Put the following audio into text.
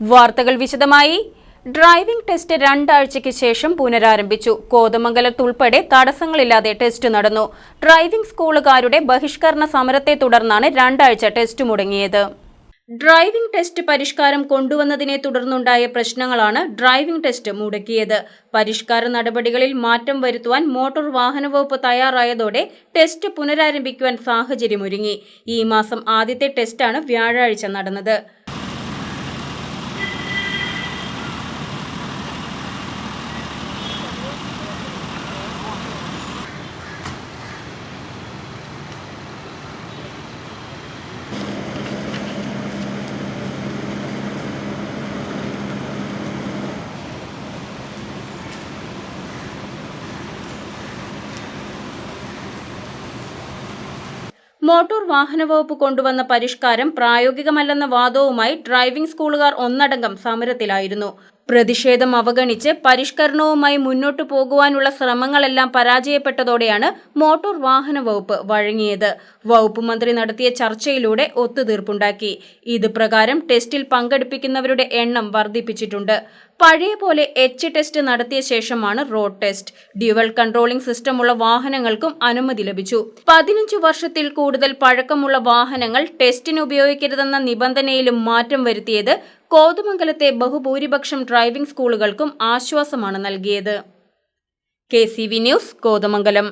വാർത്തകൾ വിശദമായി. Driving test രണ്ടാഴ്ചയ്ക്ക് ശേഷം പുനരാരംഭിച്ചു. കോതമംഗലത്ത് ഉൾപ്പെടെ തടസ്സങ്ങളില്ലാതെ ടെസ്റ്റ് നടന്നു. ഡ്രൈവിംഗ് സ്കൂളുകാരുടെ ബഹിഷ്കരണ സമരത്തെ തുടർന്നാണ് രണ്ടാഴ്ച ടെസ്റ്റ് മുടങ്ങിയത്. ഡ്രൈവിംഗ് ടെസ്റ്റ് പരിഷ്കാരം കൊണ്ടുവന്നതിനെ തുടർന്നുണ്ടായ പ്രശ്നങ്ങളാണ് ഡ്രൈവിംഗ് ടെസ്റ്റ് മുടക്കിയത്. പരിഷ്കാര നടപടികളിൽ മാറ്റം വരുത്തുവാൻ മോട്ടോർ വാഹന വകുപ്പ് തയ്യാറായതോടെ ടെസ്റ്റ് പുനരാരംഭിക്കുവാൻ സാഹചര്യമൊരുങ്ങി. ഈ മാസം ആദ്യത്തെ ടെസ്റ്റാണ് വ്യാഴാഴ്ച നടന്നത്. മോട്ടോർ വാഹന വകുപ്പ് കൊണ്ടുവന്ന പരിഷ്കാരം പ്രായോഗികമല്ലെന്ന വാദവുമായി ഡ്രൈവിംഗ് സ്കൂളുകാർ ഒന്നടങ്കം സമരത്തിലായിരുന്നു പ്രതിഷേധം അവഗണിച്ച് പരിഷ്കരണവുമായി മുന്നോട്ടു പോകുവാനുള്ള ശ്രമങ്ങളെല്ലാം പരാജയപ്പെട്ടതോടെയാണ് മോട്ടോർ വാഹന വകുപ്പ് വഴങ്ങിയത്. വകുപ്പ് മന്ത്രി നടത്തിയ ചർച്ചയിലൂടെ ഒത്തുതീർപ്പുണ്ടാക്കി. ഇത് പ്രകാരം ടെസ്റ്റിൽ പങ്കെടുപ്പിക്കുന്നവരുടെ എണ്ണം വർദ്ധിപ്പിച്ചിട്ടുണ്ട്. പഴയ പോലെ എച്ച് ടെസ്റ്റ് നടത്തിയ ശേഷമാണ് റോഡ് ടെസ്റ്റ്. ഡ്യുവൽ കൺട്രോളിംഗ് സിസ്റ്റമുള്ള വാഹനങ്ങൾക്കും അനുമതി ലഭിച്ചു. പതിനഞ്ചു വർഷത്തിൽ കൂടുതൽ പഴക്കമുള്ള വാഹനങ്ങൾ ടെസ്റ്റിന് ഉപയോഗിക്കരുതെന്ന നിബന്ധനയിലും മാറ്റം വരുത്തിയത് കോതമംഗലത്തെ ബഹുഭൂരിപക്ഷം ഡ്രൈവിംഗ് സ്കൂളുകൾക്കും ആശ്വാസമാണ് നൽകിയത്. K news Kothamangalam.